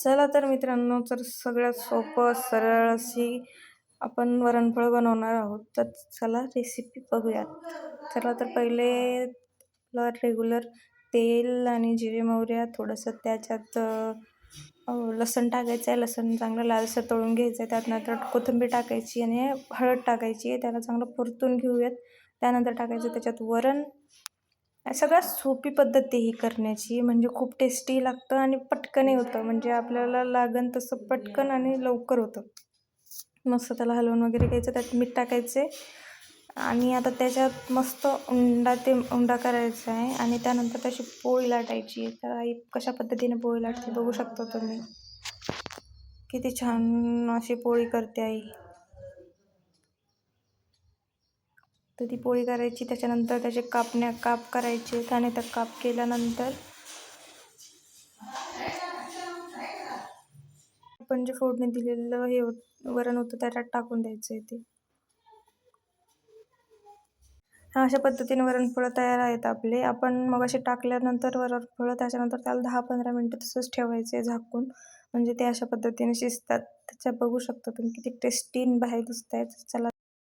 चला तर मित्रांनो तर सगळ्यात सोपं सरळ अशी आपण वरणफळ बनवणार आहोत. तर चला रेसिपी बघूयात. चला तर पहिले रेग्युलर तेल आणि जिरे मोहऱ्या थोडंसं त्याच्यात लसण टाकायचं आहे. लसण चांगलं लालसर तळून घ्यायचं आहे. त्यात नंतर कोथिंबीर टाकायची आणि हळद टाकायची आहे. त्याला चांगलं परतून घेऊयात. त्यानंतर टाकायचं त्याच्यात वरण. सगळ्यात सोपी पद्धत आहे ही करण्याची. म्हणजे खूप टेस्टी लागतं आणि पटकनही होतं. म्हणजे आपल्याला लागन तसं पटकन आणि लवकर होतं. मस्त त्याला हलवून वगैरे घ्यायचं त्यात मीठ टाकायचे. आणि आता त्याच्यात मस्त उंडा ते उंडा करायचा आहे. आणि त्यानंतर त्याची पोळी लाटायची. तर आई कशा पद्धतीने पोळी लाटते बघू शकता तुम्ही. किती छान अशी पोळी करते आई. तर ती पोळी करायची त्याच्यानंतर त्याचे कापण्या काप करायचे त्याने तर काप केल्यानंतर आपण जे फोडणी दिलेलं हे वरण होतं त्याच्यात टाकून द्यायचं आहे ते अशा पद्धतीने वरणफळं तयार आहेत आपले. आपण मग असे टाकल्यानंतर वरणफळं त्याच्यानंतर त्याला दहा पंधरा मिनटं तसंच ठेवायचे झाकून. म्हणजे ते अशा पद्धतीने शिजतात. त्याच्या बघू शकता तुम्ही किती टेस्टी बाहेर दिसत आहेत चला